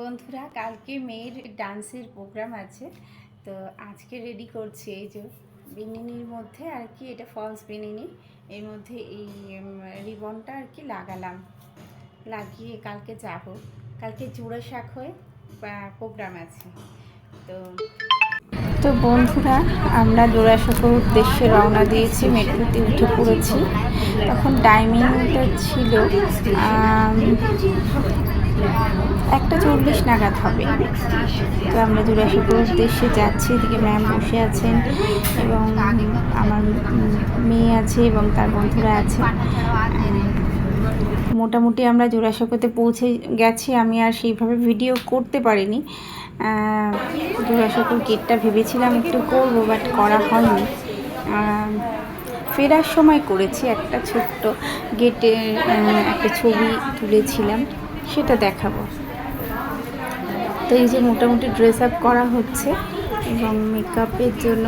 বন্ধুরা, কালকে মেয়ের ডান্সের প্রোগ্রাম আছে, তো আজকে রেডি করছি এই যে বিনিনির মধ্যে আর কি, এটা ফলস বিনিনি। এর মধ্যে এই রিবনটা আর কি লাগালাম। লাগিয়ে কালকে যাব। কালকে জোড়া শাক হয়ে প্রোগ্রাম আছে। তো তো বন্ধুরা, আমরা জোড়াসাঁকোর উদ্দেশ্যে রওনা দিয়েছি, মেট্রোতে উঠে পড়েছি। তখন টাইমিংটা ছিল একটা চল্লিশ নাগাদ হবে। তো আমরা জোড়াসাঁকোর উদ্দেশ্যে যাচ্ছি, এদিকে ম্যাম বসে আছেন এবং আমার মেয়ে আছে এবং তার বন্ধুরা আছে। মোটামুটি আমরা জোড়াসাঁকোতে পৌঁছে গেছি। আমি আর সেইভাবে ভিডিও করতে পারিনি। জোড়াসাঁকোর গেটটা ভেবেছিলাম একটু করব বাট করা হয়নি। ফেরার সময় করেছি একটা ছোট্ট গেটে একটা ছবি তুলেছিলাম। সেটা দেখাবো। তো এই যে মোটামুটি ড্রেস আপ করা হচ্ছে এবং মেকআপের জন্য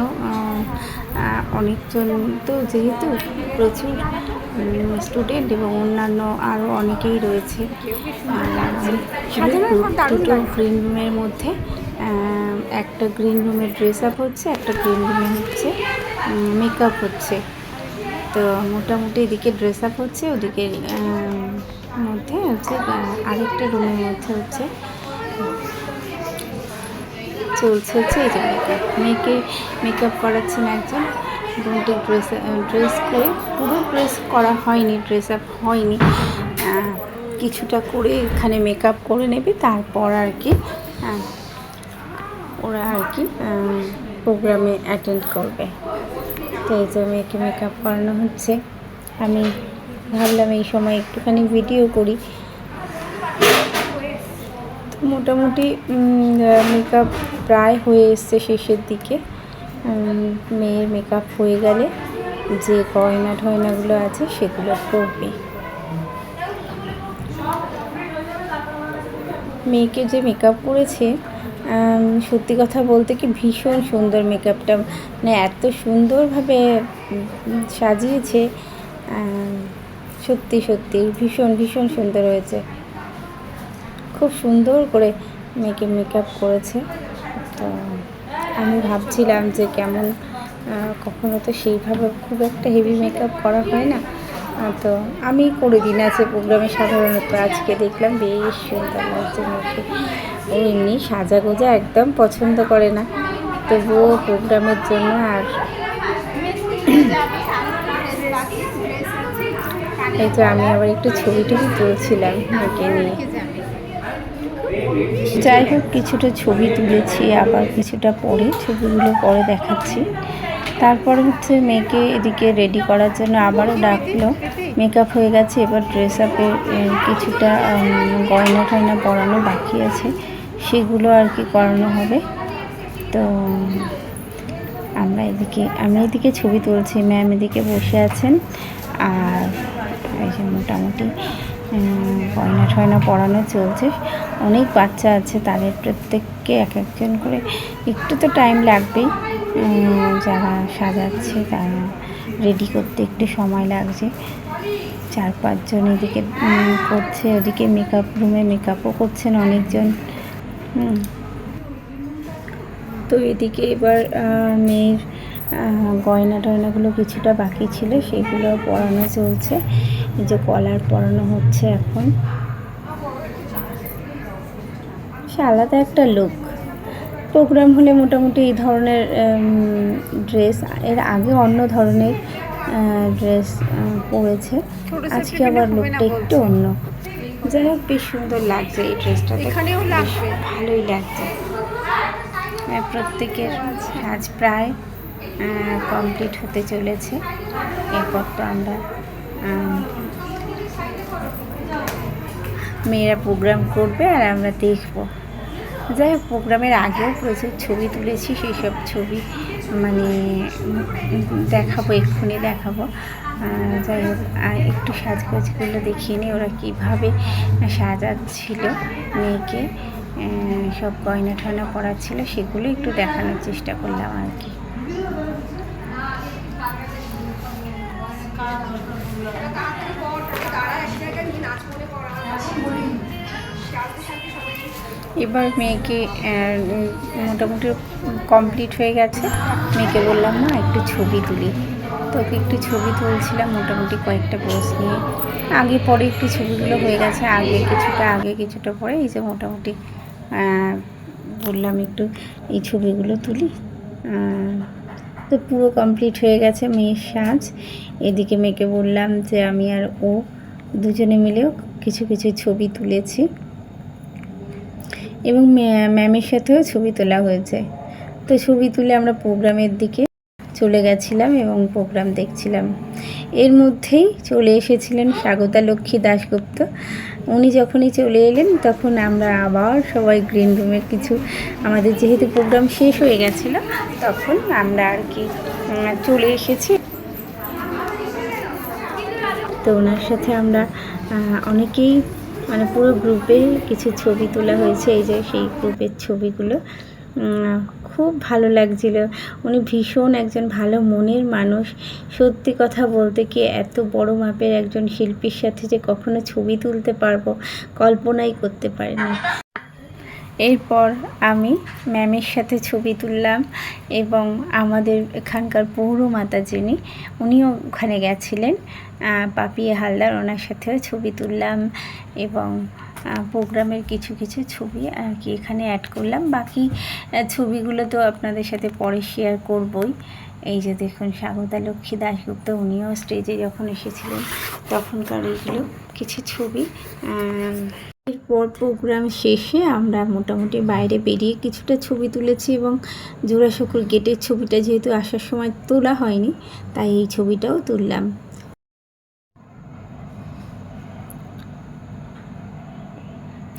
অনেকজন তো যেহেতু প্রচুর স্টুডেন্ট এবং অন্যান্য আরও অনেকেই রয়েছে। দুটো গ্রিন রুমের মধ্যে একটা গ্রিন রুমের ড্রেস আপ হচ্ছে একটা গ্রিন রুমে হচ্ছে মেকআপ হচ্ছে। তো মোটামুটি এদিকে ড্রেস আপ হচ্ছে ওদিকে মধ্যে হচ্ছে আরেকটা রুমের মধ্যে হচ্ছে, চলছে হচ্ছে এই মেকআপ মেয়েকে মেকআপ করাচ্ছেন একজন। বোনটি ড্রেস ড্রেস করে, পুরো ড্রেস করা হয়নি ড্রেস আপ হয়নি। কিছুটা করে এখানে মেকআপ করে নেবে, তারপর আর কি ওরা আর কি প্রোগ্রামে অ্যাটেন্ড করবে। তো এই যে মেয়েকে মেকআপ করানো হচ্ছে। আমি ভাবলাম এই সময় একটুখানি ভিডিও করি। মোটামুটি মেকআপ প্রায় হয়ে এসছে শেষের দিকে। মেয়ের মেকআপ হয়ে গেলে যে গয়না ঠয়নাগুলো আছে সেগুলো পরবে। মেয়েকে যে মেকআপ করেছে সত্যি কথা বলতে কি ভীষণ সুন্দর মেকআপটা মানে এত সুন্দরভাবে সাজিয়েছে সত্যি সত্যি, ভীষণ ভীষণ সুন্দর হয়েছে। খুব সুন্দর করে মেয়েকে মেকআপ করেছে। তো আমি ভাবছিলাম যে কেমন কখনো তো সেইভাবে খুব একটা হেভি মেকআপ করা হয় না। তো আমি করে দিন আছে প্রোগ্রামে সাধারণত। আজকে দেখলাম বেশ সুন্দর লাগছে মেয়েকে ও এমনি সাজা গোজা একদম পছন্দ করে না। তবুও প্রোগ্রামের জন্য আর এই তো আমি আবার একটু ছবি টবি তুলছিলাম মেয়েকে নিয়ে। যাই হোক, কিছুটা ছবি তুলেছি, আবার কিছুটা পরে ছবিগুলো পরে দেখাচ্ছি। তারপর হচ্ছে মেয়েকে এদিকে রেডি করার জন্য আবারও ডাকলো। মেকআপ হয়ে গেছে, এবার ড্রেস আপের কিছুটা গয়না টয়না পরানো বাকি আছে। সেগুলো আর কি করানো হবে। তো, আমরা এদিকে আমি এদিকে ছবি তুলছি ম্যাম এদিকে বসে আছেন। আর এই যে মোটামুটি গয়না টয়না পড়ানো চলছে। অনেক বাচ্চা আছে, তাদের প্রত্যেককে এক একজন করে। একটু তো টাইম লাগবেই যারা সাজাচ্ছে তারা রেডি করতে একটু সময় লাগছে। চার পাঁচজন এদিকে করছে, ওদিকে মেকআপ রুমে মেকআপও করছেন অনেকজন। তো এদিকে এবার মেয়ের গয়না টয়নাগুলো কিছুটা বাকি ছিল, সেগুলো পড়ানো চলছে। এই যে কলার পরানো হচ্ছে এখন। সে আলাদা একটা লুক প্রোগ্রাম হলে মোটামুটি এই ধরনের ড্রেস এর আগে অন্য ধরনের ড্রেস পরেছে। আজকে আবার লুকটা একটু অন্য। যাই হোক বেশ সুন্দর লাগছে এই ড্রেসটা এখানেও লাগবে। ভালোই লাগছে। প্রত্যেকের সাজ প্রায় কমপ্লিট হতে চলেছে। এরপর তো আমরা মেয়েরা প্রোগ্রাম করবে আর আমরা দেখব। যাই হোক প্রোগ্রামের আগেও প্রচুর ছবি তুলেছি, সেই সব ছবি মানে দেখাবো, এক্ষুনি দেখাবো। যাই হোক একটু সাজগোজগুলো দেখিয়ে নিই ওরা কীভাবে সাজাচ্ছিল মেয়েকে। সব গয়না টয়না পরাচ্ছিল সেগুলো একটু দেখানোর চেষ্টা করলাম আর কি। এবার মেয়েকে মোটামুটি কমপ্লিট হয়ে গেছে। মেয়েকে বললাম না একটু ছবি তুলি। তো ওকে একটু ছবি তুলছিলাম, মোটামুটি কয়েকটা পোজ নিয়ে। আগে পরে একটু ছবিগুলো হয়ে গেছে, আগে কিছুটা আগে কিছুটা পরে এই যে মোটামুটি বললাম একটু এই ছবিগুলো তুলি। তো পুরো কমপ্লিট হয়ে গেছে মেয়ের সাজ। এদিকে মেয়েকে বললাম যে, আমি আর ও দুজনে মিলেও কিছু কিছু ছবি তুলেছি। এবং ম্যামের সাথেও ছবি তোলা হয়েছে। তো ছবি তুলে আমরা প্রোগ্রামের দিকে চলে গেছিলাম এবং প্রোগ্রাম দেখছিলাম। এর মধ্যেই চলে এসেছিলেন স্বাগতা লক্ষ্মী দাশগুপ্ত। উনি যখনই চলে এলেন, তখন আমরা আবার সবাই গ্রিন রুমে কিছু, আমাদের যেহেতু প্রোগ্রাম শেষ হয়ে গেছিল, তখন আমরা আর কি চলে এসেছি। তো ওনার সাথে আমরা অনেকেই মানে পুরো গ্রুপে কিছু ছবি তোলা হয়েছে, এই যে সেই গ্রুপের ছবিগুলো। খুব ভালো লাগছিল। উনি ভীষণ একজন ভালো মনের মানুষ। সত্যি কথা বলতে কি, এত বড় মাপের একজন শিল্পীর সাথে যে কখনো ছবি তুলতে পারব, কল্পনাই করতে পারিনি। এরপর আমি ম্যামের সাথে ছবি তুললাম এবং আমাদের এখানকার পৌরমাতা যিনি, উনিও ওখানে গেছিলেন। পাপিয়া হালদার ওনার সাথেও ছবি তুললাম এবং প্রোগ্রামের কিছু কিছু ছবি আর কি এখানে অ্যাড করলাম। বাকি ছবিগুলো তো আপনাদের সাথে পরে শেয়ার করবই। এই যে দেখুন, স্বাগতা লক্ষ্মী দাশগুপ্ত, উনিও স্টেজে যখন এসেছিলেন, তখনকার এইগুলো কিছু ছবি। এরপর প্রোগ্রাম শেষে আমরা মোটামুটি বাইরে বেরিয়ে কিছুটা ছবি তুলেছি এবং জোড়াশুকুর গেটের ছবিটা যেহেতু আসার সময় তোলা হয়নি, তাই এই ছবিটাও তুললাম।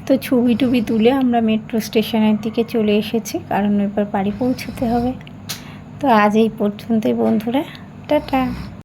তো ছবি টবি তুলে আমরা মেট্রো স্টেশনের দিকে চলে এসেছি, কারণ এবার বাড়ি পৌঁছতে হবে। তো আজ এই পর্যন্তই বন্ধুরা, টাটা।